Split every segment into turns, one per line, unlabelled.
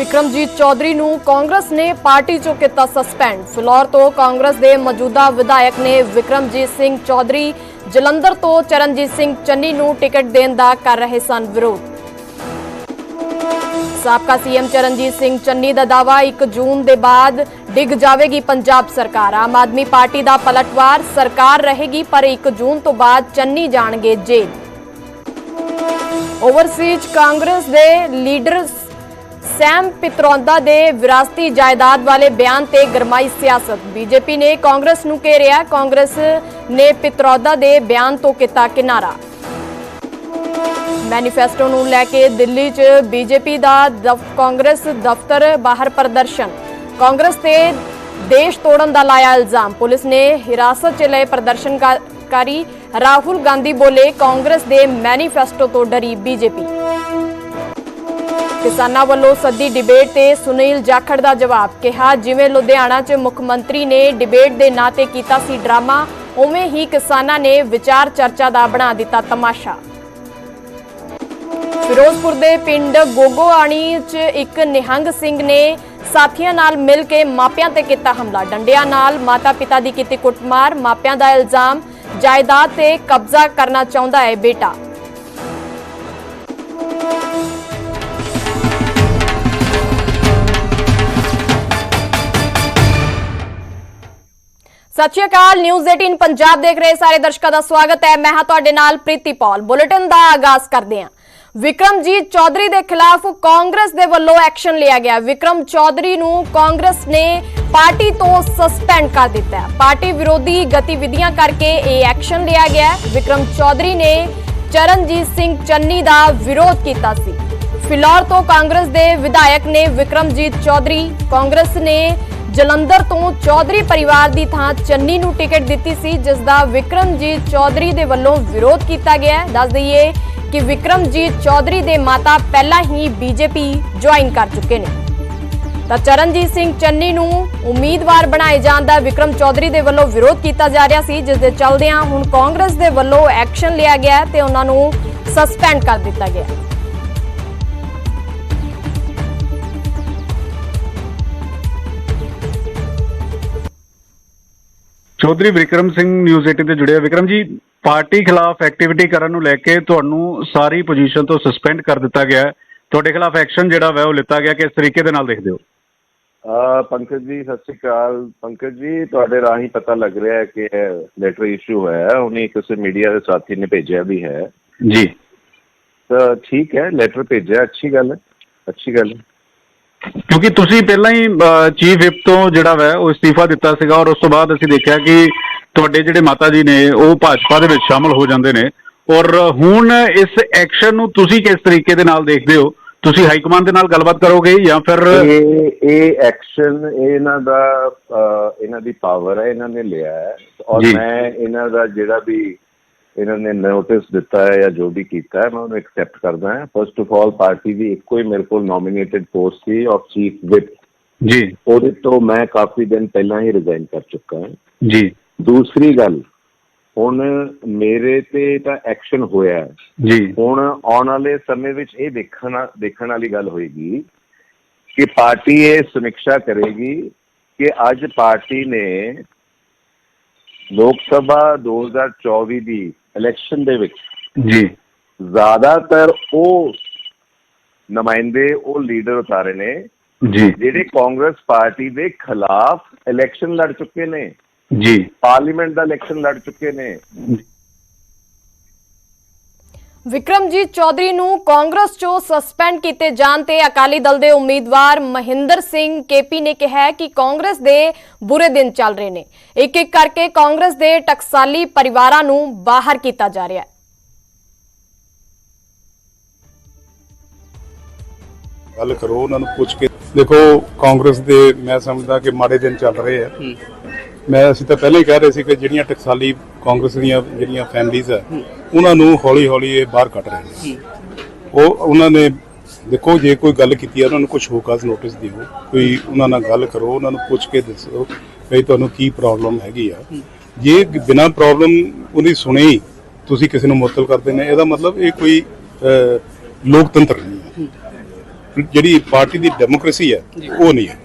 ਵਿਕਰਮਜੀਤ ਚੌਧਰੀ ਨੂੰ ਕਾਂਗਰਸ ਨੇ ਪਾਰਟੀ ਚੋਂ ਕੀਤਾ ਸਸਪੈਂਡ। ਫਲੋਰ ਤੋਂ ਕਾਂਗਰਸ ਦੇ ਮੌਜੂਦਾ ਵਿਧਾਇਕ ਨੇ ਵਿਕਰਮਜੀਤ ਸਿੰਘ ਚੌਧਰੀ, ਜਲੰਧਰ ਤੋਂ ਚਰਨਜੀਤ ਸਿੰਘ ਚੰਨੀ ਨੂੰ ਟਿਕਟ ਦੇਣ ਦਾ ਕਰ ਰਹੇ ਸਨ ਵਿਰੋਧ। ਸਾਬਕਾ ਸੀਐਮ ਚਰਨਜੀਤ ਸਿੰਘ ਚੰਨੀ ਦਾ ਦਾਵਾ 1 ਜੂਨ ਦੇ ਬਾਅਦ ਡਿੱਗ ਜਾਵੇਗੀ ਪੰਜਾਬ ਸਰਕਾਰ। ਆਮ ਆਦਮੀ ਪਾਰਟੀ ਦਾ ਪਲਟਵਾਰ, ਸਰਕਾਰ ਰਹੇਗੀ, ਪਰ 1 ਜੂਨ ਤੋਂ ਬਾਅਦ ਚੰਨੀ ਜਾਣਗੇ ਜੇਲ੍ਹ। ਓਵਰਸੀਜ਼ ਕਾਂਗਰਸ ਦੇ ਲੀਡਰ ਸੈਮ ਪਿਤਰੌਂਦਾ ਦੇ ਵਿਰਾਸਤੀ ਜਾਇਦਾਦ ਵਾਲੇ ਬਿਆਨ ਤੇ ਗਰਮਾਈ ਸਿਆਸਤ। ਬੀਜੇਪੀ ਨੇ ਕਾਂਗਰਸ ਨੂੰ ਘੇਰਿਆ, ਕਾਂਗਰਸ ਨੇ ਪਿਤਰੌਂਦਾ ਦੇ ਬਿਆਨ ਤੋਂ ਕੀਤਾ ਕਿਨਾਰਾ। ਮੈਨੀਫੈਸਟੋ ਨੂੰ ਲੈ ਕੇ ਦਿੱਲੀ 'ਚ ਬੀਜੇਪੀ ਦਾ ਕਾਂਗਰਸ ਦਫ਼ਤਰ ਬਾਹਰ ਪ੍ਰਦਰਸ਼ਨ। ਕਾਂਗਰਸ ਤੇ ਦੇਸ਼ ਤੋੜਨ ਦਾ ਲਾਇਆ ਇਲਜ਼ਾਮ। ਪੁਲਿਸ ਨੇ ਹਿਰਾਸਤ 'ਚ ਲਏ ਪ੍ਰਦਰਸ਼ਨਕਾਰੀ ਰਾਹੁਲ ਗਾਂਧੀ ਬੋਲੇ ਕਾਂਗਰਸ ਦੇ ਮੈਨੀਫੈਸਟੋ ਤੋਂ ਡਰੀ ਬੀਜੇਪੀ। ਕਿਸਾਨਾਂ ਵੱਲੋਂ ਸੱਦੀ ਡਿਬੇਟ ਤੇ ਸੁਨੀਲ ਜਾਖੜ ਦਾ ਜਵਾਬ ਕਿਹਾ, ਜਿਵੇਂ ਲੁਧਿਆਣਾ 'ਚ ਮੁੱਖ ਮੰਤਰੀ ਨੇ ਡਿਬੇਟ ਦੇ ਨਾਂ ਤੇ ਕੀਤਾ ਸੀ ਡਰਾਮਾ, ਉਵੇਂ ਹੀ ਕਿਸਾਨਾਂ ਨੇ ਵਿਚਾਰ ਚਰਚਾ ਦਾ ਬਣਾ ਦਿੱਤਾ ਤਮਾਸ਼ਾ। ਫਿਰੋਜ਼ਪੁਰ ਦੇ ਪਿੰਡ ਗੋਗੋਆਣੀ 'ਚ ਇੱਕ ਨਿਹੰਗ ਸਿੰਘ ਨੇ ਸਾਥੀਆਂ ਨਾਲ ਮਿਲ ਕੇ ਮਾਪਿਆਂ ਤੇ ਕੀਤਾ ਹਮਲਾ। ਡੰਡਿਆਂ ਨਾਲ ਮਾਤਾ-ਪਿਤਾ ਦੀ ਕੀਤੀ ਕੁੱਟਮਾਰ, ਮਾਪਿਆਂ ਦਾ ਇਲਜ਼ਾਮ, ਜਾਇਦਾਦ ਤੇ ਕਬਜ਼ਾ ਕਰਨਾ ਚਾਹੁੰਦਾ ਹੈ ਬੇਟਾ। ਸਤਿ ਸ਼੍ਰੀ ਅਕਾਲ ਨਿਊਜ਼ 18 ਪੰਜਾਬ ਦੇਖ ਰਹੇ ਸਾਰੇ ਦਰਸ਼ਕਾਂ ਦਾ ਸਵਾਗਤ ਹੈ। ਮੈਂ ਹਾਂ ਤੁਹਾਡੇ ਨਾਲ ਪ੍ਰੀਤੀ ਪੌਲ। ਬੁਲੇਟਿਨ ਦਾ ਆਗਾਜ਼ ਕਰਦੇ ਹਾਂ। ਵਿਕਰਮਜੀਤ ਚੌਧਰੀ ਦੇ ਖਿਲਾਫ ਕਾਂਗਰਸ ਦੇ ਵੱਲੋਂ ਐਕਸ਼ਨ ਲਿਆ ਗਿਆ। ਵਿਕਰਮ ਚੌਧਰੀ ਨੂੰ ਕਾਂਗਰਸ ਨੇ ਪਾਰਟੀ ਤੋਂ ਸਸਪੈਂਡ ਕਰ ਦਿੱਤਾ ਪਾਰਟੀ ਵਿਰੋਧੀ ਗਤੀਵਿਧੀਆਂ ਕਰਕੇ ਇਹ ਐਕਸ਼ਨ ਲਿਆ ਗਿਆ ਵਿਕਰਮ ਚੌਧਰੀ ਨੇ ਚਰਨਜੀਤ ਸਿੰਘ ਚੰਨੀ ਦਾ ਵਿਰੋਧ ਕੀਤਾ ਸੀ। ਫਿਲੌਰ ਤੋਂ ਕਾਂਗਰਸ ਦੇ ਵਿਧਾਇਕ ਨੇ ਵਿਕਰਮਜੀਤ ਚੌਧਰੀ। ਕਾਂਗਰਸ ਨੇ ਜਲੰਧਰ ਤੋਂ ਚੌਧਰੀ ਪਰਿਵਾਰ ਦੀ ਥਾਂ ਚੰਨੀ ਨੂੰ ਟਿਕਟ ਦਿੱਤੀ ਸੀ, ਜਿਸ ਦਾ ਵਿਕਰਮਜੀਤ ਚੌਧਰੀ ਦੇ ਵੱਲੋਂ ਵਿਰੋਧ ਕੀਤਾ ਗਿਆ ਹੈ। ਦੱਸ ਦਈਏ ਕਿ ਵਿਕਰਮਜੀਤ ਚੌਧਰੀ ਦੇ ਮਾਤਾ ਪਹਿਲਾਂ ਹੀ ਬੀਜੇਪੀ ਜੁਆਇਨ ਕਰ ਚੁੱਕੇ ਨੇ। ਤਾਂ ਚਰਨਜੀਤ ਸਿੰਘ ਚੰਨੀ ਨੂੰ ਉਮੀਦਵਾਰ ਬਣਾਏ ਜਾਣ ਦਾ ਵਿਕਰਮ ਚੌਧਰੀ ਦੇ ਵੱਲੋਂ ਵਿਰੋਧ ਕੀਤਾ ਜਾ ਰਿਹਾ ਸੀ, ਜਿਸ ਦੇ ਚੱਲਦਿਆਂ ਹੁਣ ਕਾਂਗਰਸ ਦੇ ਵੱਲੋਂ ਐਕਸ਼ਨ ਲਿਆ ਗਿਆ ਹੈ ਤੇ ਉਹਨਾਂ ਨੂੰ ਸਸਪੈਂਡ ਕਰ ਦਿੱਤਾ ਗਿਆ
ਚੌਧਰੀ ਵਿਕਰਮ ਸਿੰਘ ਨਿਊਜ਼ 18 ਤੇ ਜੁੜਿਆ। ਵਿਕਰਮ ਜੀ ਪਾਰਟੀ ਖਿਲਾਫ ਐਕਟੀਵਿਟੀ ਕਰਨ ਨੂੰ ਲੈ ਕੇ ਤੁਹਾਨੂੰ ਸਾਰੀ ਪੋਜੀਸ਼ਨ ਤੋਂ ਸਸਪੈਂਡ ਕਰ ਦਿੱਤਾ ਗਿਆ ਹੈ। ਤੁਹਾਡੇ ਖਿਲਾਫ ਐਕਸ਼ਨ ਜਿਹੜਾ ਵਾ ਉਹ ਲਿੱਤਾ ਗਿਆ ਕਿਸ ਤਰੀਕੇ ਦੇ ਨਾਲ ਦੇਖਦੇ ਹੋ?
ਅਹ ਪੰਕਜ ਜੀ ਸਤਿ ਸ਼੍ਰੀ ਅਕਾਲ। ਪੰਕਜ ਜੀ ਤੁਹਾਡੇ ਰਾਹੀਂ ਪਤਾ ਲੱਗ ਰਿਹਾ ਹੈ ਕਿ ਲੈਟਰ ਇਸ਼ੂ ਹੈ। ਉਹਨੇ ਕਿਸੇ ਮੀਡੀਆ ਦੇ ਸਾਥੀ ਨੇ ਭੇਜਿਆ ਵੀ ਹੈ।
ਜੀ।
ਤਾਂ ਠੀਕ ਹੈ ਲੈਟਰ ਭੇਜਿਆ। ਅੱਛੀ ਗੱਲ ਹੈ। ਅੱਛੀ ਗੱਲ ਹੈ।
ਕਿਉਂਕਿ ਤੁਸੀਂ ਪਹਿਲਾਂ ਹੀ ਚੀਫ ਵਿਪ ਤੋਂ ਜਿਹੜਾ ਵਾ ਉਹ ਅਸਤੀਫਾ ਦਿੱਤਾ ਸੀਗਾ ਔਰ ਉਸ ਤੋਂ ਬਾਅਦ ਅਸੀਂ ਦੇਖਿਆ ਕਿ ਤੁਹਾਡੇ ਜਿਹੜੇ ਮਾਤਾ ਜੀ ਨੇ ਉਹ ਭਾਜਪਾ ਦੇ ਵਿੱਚ ਸ਼ਾਮਲ ਹੋ ਜਾਂਦੇ ਨੇ। ਔਰ ਹੁਣ ਇਸ ਐਕਸ਼ਨ ਨੂੰ ਤੁਸੀਂ ਕਿਸ ਤਰੀਕੇ ਦੇ ਨਾਲ ਦੇਖਦੇ ਹੋ? ਤੁਸੀਂ ਹਾਈ ਕਮਾਂਡ ਦੇ ਨਾਲ ਗੱਲਬਾਤ ਕਰੋਗੇ ਜਾਂ ਫਿਰ
ਇਹ ਇਹ ਐਕਸ਼ਨ ਇਹਨਾਂ ਦਾ ਇਹਨਾਂ ਦੀ ਪਾਵਰ ਹੈ ਇਹਨਾਂ ਨੇ ਲਿਆ ਹੈ। ਔਰ। ਮੈਂ ਇਹਨਾਂ ਦਾ ਜਿਹੜਾ ਵੀ ਇਹਨਾਂ ਨੇ ਨੋਟਿਸ ਦਿੱਤਾ ਹੈ ਜਾਂ ਜੋ ਵੀ ਕੀਤਾ ਹੈ ਮੈਂ ਉਹਨੂੰ ਐਕਸੈਪਟ ਕਰਦਾ ਹਾਂ। ਫਸਟ ਆਫ ਆਲ ਪਾਰਟੀ ਦੀ ਇੱਕੋ ਹੀ ਮੇਰੇ ਕੋਲ ਨੋਮੀਨੇਟਡ ਪੋਸਟ ਸੀ ਆਫ ਚੀਫ ਵਿਪ
ਜੀ।
ਉਹਦੇ ਤੋਂ ਮੈਂ ਕਾਫੀ ਦਿਨ ਪਹਿਲਾਂ ਹੀ ਰਿਜ਼ਾਈਨ ਕਰ ਚੁੱਕਾ ਹਾਂ।
ਜੀ।
ਦੂਸਰੀ ਗੱਲ ਹੁਣ ਮੇਰੇ ਤੇ ਤਾਂ ਐਕਸ਼ਨ ਹੋਇਆ ਹੈ।
ਜੀ।
ਹੁਣ ਆਉਣ ਵਾਲੇ ਸਮੇਂ ਵਿੱਚ ਇਹ ਦੇਖਣਾ ਦੇਖਣ ਵਾਲੀ ਗੱਲ ਹੋਏਗੀ ਕਿ ਪਾਰਟੀ ਇਹ ਸਮੀਖਿਆ ਕਰੇਗੀ ਕਿ ਅੱਜ ਪਾਰਟੀ ਨੇ ਲੋਕ ਸਭਾ 2024 ਦੀ ਇਲੈਕਸ਼ਨ ਦੇ ਵਿੱਚ
ਜੀ।
ਜ਼ਿਆਦਾਤਰ ਉਹ ਨੁਮਾਇੰਦੇ ਉਹ ਲੀਡਰ ਉਤਾਰੇ ਨੇ
ਜੀ।
ਜਿਹੜੇ ਕਾਂਗਰਸ ਪਾਰਟੀ ਦੇ ਖਿਲਾਫ ਇਲੈਕਸ਼ਨ ਲੜ ਚੁੱਕੇ ਨੇ।
ਜੀ।
ਪਾਰਲੀਮੈਂਟ ਦਾ ਇਲੈਕਸ਼ਨ ਲੜ ਚੁੱਕੇ ਨੇ।
ਵਿਕਰਮਜੀਤ ਚੌਧਰੀ ਨੂੰ ਕਾਂਗਰਸ ਚੋਂ ਸਸਪੈਂਡ ਕੀਤੇ ਜਾਣ ਤੇ ਅਕਾਲੀ ਦਲ ਦੇ ਉਮੀਦਵਾਰ ਮਹਿੰਦਰ ਸਿੰਘ ਕੇਪੀ ਨੇ ਕਿਹਾ ਕਿ ਕਾਂਗਰਸ ਦੇ ਬੁਰੇ ਦਿਨ ਚੱਲ ਰਹੇ ਨੇ। ਇੱਕ ਇੱਕ ਕਰਕੇ ਕਾਂਗਰਸ ਦੇ ਟਕਸਾਲੀ ਪਰਿਵਾਰਾਂ ਨੂੰ ਬਾਹਰ ਕੀਤਾ ਜਾ ਰਿਹਾ ਹੈ।
ਗੱਲ ਕਰੋ ਉਹਨਾਂ ਨੂੰ ਪੁੱਛ ਕੇ ਦੇਖੋ ਕਾਂਗਰਸ ਦੇ ਮੈਂ ਸਮਝਦਾ ਕਿ ਮਾੜੇ ਦਿਨ ਚੱਲ ਰਹੇ ਆ। ਮੈਂ ਅਸੀਂ ਤਾਂ ਪਹਿਲਾਂ ਹੀ ਕਹਿ ਰਹੇ ਸੀ ਕਿ ਜਿਹੜੀਆਂ ਟਕਸਾਲੀ ਕਾਂਗਰਸ ਦੀਆਂ ਜਿਹੜੀਆਂ ਫੈਮਲੀਆਂ ਆ ਉਹਨਾਂ ਨੂੰ ਹੌਲੀ ਹੌਲੀ ਇਹ ਬਾਹਰ ਕੱਢ ਰਹੇ ਨੇ। ਉਹ ਉਹਨਾਂ ਨੇ ਦੇਖੋ ਜੇ ਕੋਈ ਗੱਲ ਕੀਤੀ ਆ ਉਹਨਾਂ ਨੂੰ ਕੁਝ ਹੋਕਾਸ ਨੋਟਿਸ ਦਿਓ। ਕੋਈ ਉਹਨਾਂ ਨਾਲ ਗੱਲ ਕਰੋ ਉਹਨਾਂ ਨੂੰ ਪੁੱਛ ਕੇ ਦੱਸੋ ਵੀ ਤੁਹਾਨੂੰ ਕੀ ਪ੍ਰੋਬਲਮ ਹੈਗੀ ਆ। ਜੇ। ਬਿਨਾਂ ਪ੍ਰੋਬਲਮ ਉਹਦੀ ਸੁਣੇ ਹੀ ਤੁਸੀਂ ਕਿਸੇ ਨੂੰ ਮੁਅੱਤਲ ਕਰਦੇ ਨੇ ਇਹਦਾ ਮਤਲਬ ਇਹ ਕੋਈ ਲੋਕਤੰਤਰ ਨਹੀਂ ਹੈ। ਜਿਹੜੀ ਪਾਰਟੀ ਦੀ ਡੈਮੋਕ੍ਰੇਸੀ ਹੈ ਉਹ ਨਹੀਂ ਹੈ।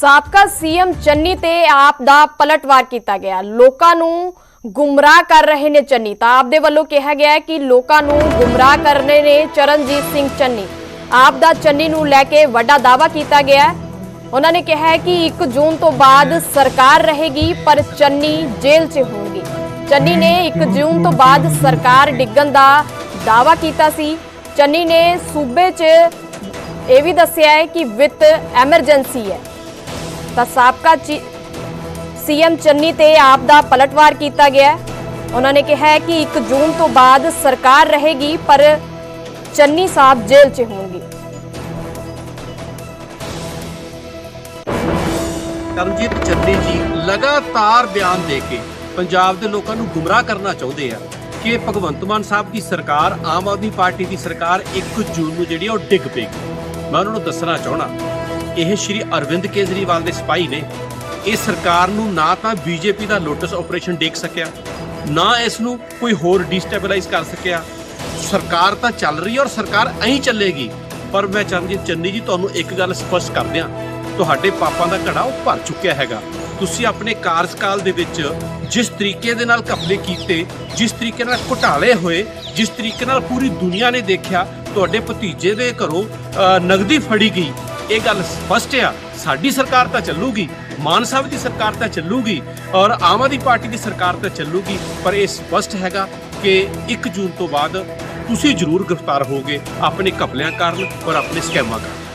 ਸਾਬਕਾ ਸੀਐਮ ਚੰਨੀ ਤੇ ਆਪ ਦਾ ਪਲਟਵਾਰ ਕੀਤਾ ਗਿਆ। ਲੋਕਾਂ ਨੂੰ ਗੁੰਮਰਾਹ ਕਰ ਰਹੇ ਨੇ ਚੰਨੀ। ਤਾਂ ਆਪ ਦੇ ਵੱਲੋਂ ਕਿਹਾ ਗਿਆ ਹੈ ਕਿ ਲੋਕਾਂ ਨੂੰ ਗੁੰਮਰਾਹ ਕਰ ਰਹੇ ਨੇ ਚਰਨਜੀਤ ਸਿੰਘ ਚੰਨੀ। ਆਪ ਦਾ ਚੰਨੀ ਨੂੰ ਲੈ ਕੇ ਵੱਡਾ ਦਾਅਵਾ ਕੀਤਾ ਗਿਆ ਹੈ। ਉਹਨਾਂ ਨੇ ਕਿਹਾ ਹੈ ਕਿ 1 ਜੂਨ ਤੋਂ ਬਾਅਦ ਸਰਕਾਰ ਰਹੇਗੀ, ਪਰ ਚੰਨੀ ਜੇਲ੍ਹ 'ਚ ਹੋਣਗੇ। ਚੰਨੀ ਨੇ 1 ਜੂਨ ਤੋਂ ਬਾਅਦ ਸਰਕਾਰ ਡਿੱਗਣ ਦਾ ਦਾਅਵਾ ਕੀਤਾ ਸੀ। ਚੰਨੀ ਨੇ ਸੂਬੇ 'ਚ ਇਹ ਵੀ ਦੱਸਿਆ ਹੈ ਕਿ ਵਿੱਤ ਐਮਰਜੈਂਸੀ ਹੈ। ਤਾਂ ਸਾਬਕਾ ਚੀ- ਸੀਐਮ ਚੰਨੀ ਤੇ ਆਪ ਦਾ ਪਲਟਵਾਰ ਕੀਤਾ ਗਿਆ। ਉਹਨਾਂ ਨੇ ਕਿਹਾ ਕਿ 1 ਜੂਨ ਤੋਂ ਬਾਅਦ ਸਰਕਾਰ ਰਹੇਗੀ, ਪਰ ਚੰਨੀ ਸਾਹਿਬ ਜੇਲ੍ਹ 'ਚ ਹੋਣਗੇ।
ਕਰਮਜੀਤ ਚੰਨੀ ਜੀ ਲਗਾਤਾਰ ਬਿਆਨ ਦੇ ਕੇ ਪੰਜਾਬ ਦੇ ਲੋਕਾਂ ਨੂੰ ਗੁੰਮਰਾਹ ਕਰਨਾ ਚਾਹੁੰਦੇ ਆ ਕਿ ਭਗਵੰਤ ਮਾਨ ਸਾਹਿਬ ਦੀ ਸਰਕਾਰ, ਆਮ ਆਦਮੀ ਪਾਰਟੀ ਦੀ ਸਰਕਾਰ 1 ਜੂਨ ਨੂੰ ਜਿਹੜੀ ਆ ਉਹ ਡਿੱਗ ਪਏਗੀ ਮੈਂ ਉਹਨਾਂ ਨੂੰ ਦੱਸਣਾ ਚਾਹਣਾ ਇਹ ਸ਼੍ਰੀ ਅਰਵਿੰਦ ਕੇਜਰੀਵਾਲ ਦੇ ਸਿਪਾਹੀ ਨੇ। ਇਹ ਸਰਕਾਰ ਨੂੰ ਨਾ ਤਾਂ ਬੀਜੇਪੀ ਦਾ ਲੋਟਸ ਆਪਰੇਸ਼ਨ ਦੇਖ ਸਕਿਆ ਨਾ ਇਸ ਨੂੰ ਕੋਈ ਹੋਰ ਡੀਸਟੇਬਲਾਈਜ਼ ਕਰ ਸਕਿਆ। ਸਰਕਾਰ ਤਾਂ ਚੱਲ ਰਹੀ ਹੈ ਔਰ ਸਰਕਾਰ ਐਂ ਚੱਲੇਗੀ। ਪਰ ਮੈਂ ਚਰਨਜੀਤ ਚੰਨੀ ਜੀ ਤੁਹਾਨੂੰ ਇੱਕ ਗੱਲ ਸਪਸ਼ਟ ਕਰ ਦਿਆਂ। ਤੁਹਾਡੇ ਪਾਪਾਂ ਦਾ ਘੜਾ ਉਹ ਭਰ ਚੁੱਕਿਆ ਹੈਗਾ। ਤੁਸੀਂ ਆਪਣੇ ਕਾਰਜਕਾਲ ਦੇ ਵਿੱਚ ਜਿਸ ਤਰੀਕੇ ਦੇ ਨਾਲ ਘਪਲੇ ਕੀਤੇ ਜਿਸ ਤਰੀਕੇ ਨਾਲ ਘੁਟਾਲੇ ਹੋਏ ਜਿਸ ਤਰੀਕੇ ਨਾਲ ਪੂਰੀ ਦੁਨੀਆ ਨੇ ਦੇਖਿਆ ਤੁਹਾਡੇ ਭਤੀਜੇ ਦੇ ਘਰੋਂ ਅ, ਨਗਦੀ ਫੜੀ ਗਈ। ਇਹ ਗੱਲ ਸਪਸ਼ਟ ਆ। ਸਾਡੀ ਸਰਕਾਰ ਤਾਂ ਚੱਲੂਗੀ, ਮਾਨ ਸਾਹਿਬ ਦੀ ਸਰਕਾਰ ਤਾਂ ਚੱਲੂਗੀ ਔਰ ਆਮ ਆਦਮੀ ਪਾਰਟੀ ਦੀ ਸਰਕਾਰ ਤਾਂ ਚੱਲੂਗੀ। ਪਰ ਇਹ ਸਪਸ਼ਟ ਹੈਗਾ ਕਿ 1 ਜੂਨ ਤੋਂ ਬਾਅਦ ਤੁਸੀਂ ਜ਼ਰੂਰ ਗ੍ਰਿਫਤਾਰ ਹੋਗੇ ਆਪਣੇ ਘਪਲਿਆਂ ਕਾਰਨ ਔਰ ਆਪਣੇ ਸਕੈਮਾਂ ਕਾਰਨ।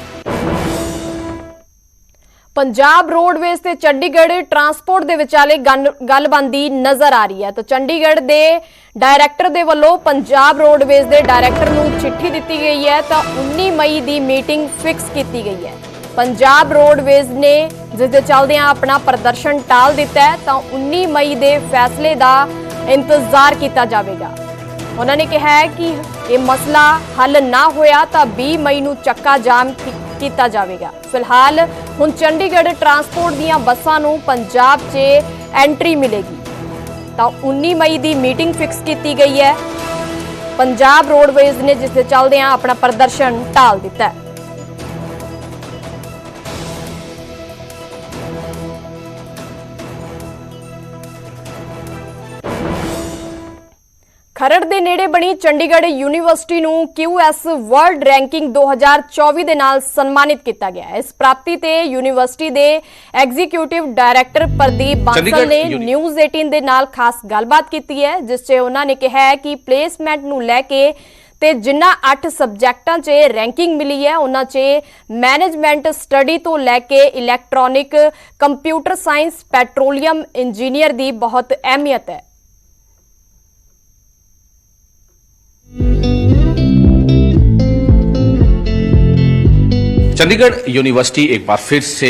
ਪੰਜਾਬ ਰੋਡਵੇਜ਼ ਤੇ ਚੰਡੀਗੜ੍ਹ ਟਰਾਂਸਪੋਰਟ ਦੇ ਵਿਚਾਲੇ ਗੱਲ- ਗੱਲਬਾਂਦੀ ਨਜ਼ਰ ਆ ਰਹੀ ਹੈ। ਤਾਂ ਚੰਡੀਗੜ੍ਹ ਦੇ ਡਾਇਰੈਕਟਰ ਦੇ ਵੱਲੋਂ ਪੰਜਾਬ ਰੋਡਵੇਜ਼ ਦੇ ਡਾਇਰੈਕਟਰ ਨੂੰ ਚਿੱਠੀ ਦਿੱਤੀ ਗਈ ਹੈ ਤਾਂ 19 ਮਈ ਦੀ ਮੀਟਿੰਗ ਫਿਕਸ ਕੀਤੀ ਗਈ ਹੈ। ਪੰਜਾਬ ਰੋਡਵੇਜ਼ ਨੇ ਜਿਸ ਦੇ ਚੱਲਦਿਆਂ ਆਪਣਾ ਪ੍ਰਦਰਸ਼ਨ ਟਾਲ ਦਿੱਤਾ ਹੈ ਤਾਂ 19 ਮਈ ਦੇ ਫੈਸਲੇ ਦਾ ਇੰਤਜ਼ਾਰ ਕੀਤਾ ਜਾਵੇਗਾ। ਉਹਨਾਂ ਨੇ ਕਿਹਾ ਹੈ ਕਿ ਇਹ ਮਸਲਾ ਹੱਲ ਨਾ ਹੋਇਆ ਤਾਂ 20 ਮਈ ਨੂੰ ਚੱਕਾ ਜਾਮ ਕੀਤਾ ਜਾਵੇਗਾ। ਫਿਲਹਾਲ ਹੁਣ ਚੰਡੀਗੜ੍ਹ ਟਰਾਂਸਪੋਰਟ ਦੀਆਂ ਬੱਸਾਂ ਨੂੰ ਪੰਜਾਬ 'ਚ ਐਂਟਰੀ ਮਿਲੇਗੀ। ਤਾਂ 19 ਮਈ ਦੀ ਮੀਟਿੰਗ ਫਿਕਸ ਕੀਤੀ ਗਈ ਹੈ। ਪੰਜਾਬ ਰੋਡਵੇਜ਼ ਨੇ ਜਿਸ ਦੇ ਚੱਲਦਿਆਂ ਆਪਣਾ ਪ੍ਰਦਰਸ਼ਨ ਟਾਲ ਦਿੱਤਾ ਹੈ। ਖਰੜ ਦੇ ਨੇੜੇ ਬਣੀ ਚੰਡੀਗੜ੍ਹ ਯੂਨੀਵਰਸਿਟੀ ਨੂੰ QS ਵਰਲਡ ਰੈਂਕਿੰਗ 2024 ਦੇ ਨਾਲ ਸਨਮਾਨਿਤ ਕੀਤਾ ਗਿਆ ਹੈ। ਇਸ ਪ੍ਰਾਪਤੀ ਤੇ ਯੂਨੀਵਰਸਿਟੀ ਦੇ ਐਗਜ਼ੀਕਿਊਟਿਵ ਡਾਇਰੈਕਟਰ ਪ੍ਰਦੀਪ ਬਾਂਸਲ ਨੇ ਨਿਊਜ਼ 18 ਦੇ ਨਾਲ ਖਾਸ ਗੱਲਬਾਤ ਕੀਤੀ ਹੈ ਜਿਸ 'ਚ ਉਹਨਾਂ ਨੇ ਕਿਹਾ ਹੈ ਕਿ ਪਲੇਸਮੈਂਟ ਨੂੰ ਲੈ ਕੇ ਤੇ ਜਿਨ੍ਹਾਂ 8 ਸਬਜੈਕਟਾਂ 'ਚ ਰੈਂਕਿੰਗ ਮਿਲੀ ਹੈ ਉਹਨਾਂ 'ਚ ਮੈਨੇਜਮੈਂਟ ਸਟੱਡੀ ਤੋਂ ਲੈ ਕੇ electronic computer science petroleum engineer ਦੀ ਬਹੁਤ ਅਹਿਮੀਅਤ ਹੈ
चंडीगढ़ यूनिवर्सिटी एक बार फिर से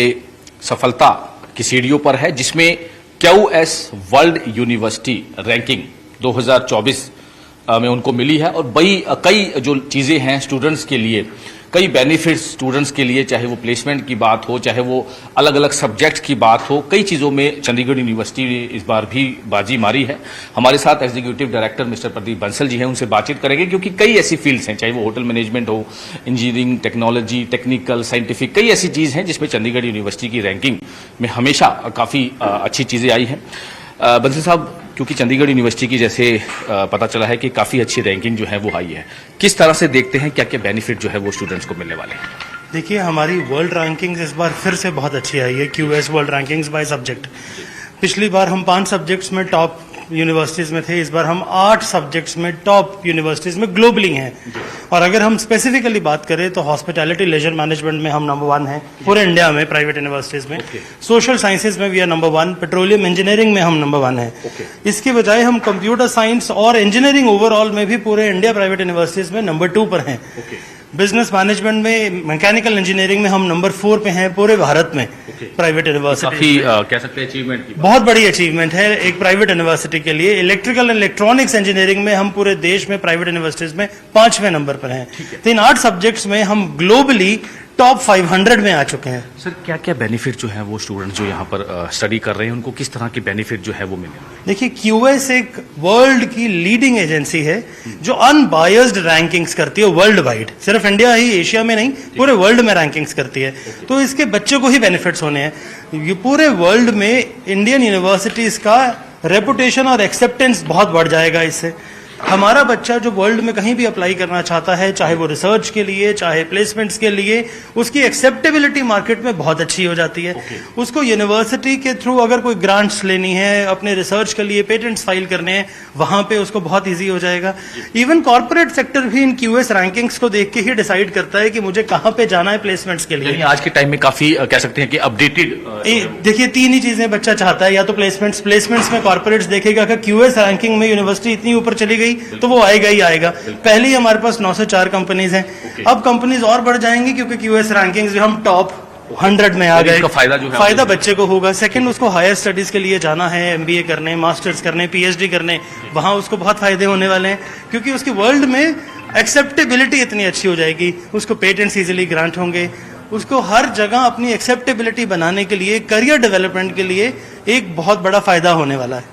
सफलता की सीढ़ियों पर है जिसमें Q S world university ranking 2024 अ, में उनको मिली है। और बई कई जो चीज़ें हैं स्टूडेंट्स के लिए कई बेनिफिट्स स्टूडेंट्स के लिए, चाहे वो प्लेसमेंट की बात हो, चाहे वो अलग अलग सब्जेक्ट्स की बात हो, कई चीज़ों में चंडीगढ़ यूनिवर्सिटी ने इस बार भी बाजी मारी है। हमारे साथ executive director mister Pradeep Bansal ji हैं, उनसे बातचीत करेंगे, क्योंकि कई ऐसी फील्ड्स हैं, चाहे वो होटल मैनेजमेंट हो इंजीनियरिंग टेक्नोलॉजी टेक्निकल साइंटिफिक कई ऐसी चीज़ हैं जिसमें चंडीगढ़ यूनिवर्सिटी की रैंकिंग में हमेशा काफ़ी अच्छी चीज़ें आई हैं। बंसल साहब क्योंकि चंडीगढ़ यूनिवर्सिटी की जैसे पता चला है कि काफ़ी अच्छी रैंकिंग जो है वो आई है। किस तरह से देखते हैं क्या क्या बेनिफिट जो है वो स्टूडेंट्स को मिलने वाले हैं?
देखिए, हमारी वर्ल्ड रैंकिंग्स इस बार फिर से बहुत अच्छी आई है Q S world rankings by subject. पिछली बार हम पाँच सब्जेक्ट्स में टॉप यूनिवर्सिटीज में थे इस बार हम आठ सब्जेक्ट्स में टॉप यूनिवर्सिटीज में ग्लोबली हैं। और अगर हम स्पेसिफिकली बात करें तो हॉस्पिटैलिटी लेजर मैनेजमेंट में हम नंबर वन हैं पूरे इंडिया में प्राइवेट यूनिवर्सिटीज में। सोशल साइंसेज में भी है नंबर वन पेट्रोलियम इंजीनियरिंग में हम नंबर वन हैं। इसके बजाय हम कंप्यूटर साइंस और इंजीनियरिंग ओवरऑल में भी पूरे इंडिया प्राइवेट यूनिवर्सिटीज में नंबर टू पर हैं। बिज़नेस मैनेजमेंट में मैकेनिकल इंजीनियरिंग में हम नंबर फोर पे हैं पूरे भारत में प्राइवेट यूनिवर्सिटी
काफ़ी कह सकते हैं अचीवमेंट की
बहुत बड़ी अचीवमेंट है एक प्राइवेट यूनिवर्सिटी के लिए। इलेक्ट्रिकल एंड इलेक्ट्रॉनिक्स इंजीनियरिंग में हम पूरे देश में प्राइवेट यूनिवर्सिटीज में पाँचवें नंबर पर हैं। तो इन आठ सब्जेक्ट्स में हम ग्लोबली
टॉप 500 में आ चुके हैं।
सर क्या क्या बेनिफिट जो है वो स्टूडेंट जो यहाँ पर स्टडी कर रहे हैं उनको किस तरह के बेनिफिट जो है वो मिले?
देखिए क्यूएस एक वर्ल्ड की लीडिंग एजेंसी है जो अनबायस्ड रैंकिंग्स करती है वर्ल्ड वाइड सिर्फ़ इंडिया ही एशिया में नहीं पूरे वर्ल्ड में रैंकिंग्स करती है। तो इसके बच्चों को ही बेनिफिट्स होने हैं। ये पूरे वर्ल्ड में इंडियन यूनिवर्सिटीज का रेपुटेशन और एक्सेप्टेंस बहुत बढ़ जाएगा इससे। हमारा बच्चा जो वर्ल्ड में कहीं भी अप्लाई करना चाहता है चाहे वो रिसर्च के लिए चाहे प्लेसमेंट्स के लिए उसकी एक्सेप्टेबिलिटी मार्केट में बहुत अच्छी हो जाती है। Okay. उसको यूनिवर्सिटी के थ्रू अगर कोई ग्रांट्स लेनी है अपने रिसर्च के लिए पेटेंट्स फ़ाइल करने हैं वहाँ पे उसको बहुत ईजी हो जाएगा। इवन कॉर्पोरेट सेक्टर भी इन क्यूएस रैंकिंग्स को देख के ही डिसाइड करता है कि मुझे कहाँ पे जाना है प्लेसमेंट्स के लिए।
आज के टाइम में काफ़ी कह सकते हैं कि अपडेटेड
देखिए तीन ही चीज़ें बच्चा चाहता है या तो प्लेसमेंट्स प्लेसमेंट्स में कॉर्पोरेट्स देखेगा कि क्यूएस रैंकिंग में यूनिवर्सिटी इतनी ऊपर चली गई तो वो आएगा ही आएगा। पहले ही हमारे पास 904 कंपनीज़ हैं। अब कंपनीज़ और बढ़ जाएँगी क्योंकि क्यूएस रैंकिंग्स हम टॉप हंड्रेड में आ गए।
फ़ायदा जो है
फ़ायदा बच्चे को होगा। सेकंड उसको हायर स्टडीज़ के लिए जाना है एमबीए करने मास्टर्स करने पीएचडी करने वहाँ उसको बहुत फ़ायदे होने वाले हैं। क्योंकि उसकी वर्ल्ड में एक्सेप्टेबिलिटी इतनी अच्छी हो जाएगी। उसको पेटेंट्स इजीली ग्रांट होंगे। उसको हर जगह अपनी एक्सेप्टेबिलिटी बनाने के लिए करियर डेवलपमेंट के लिए एक बहुत बड़ा फ़ायदा होने वाला है।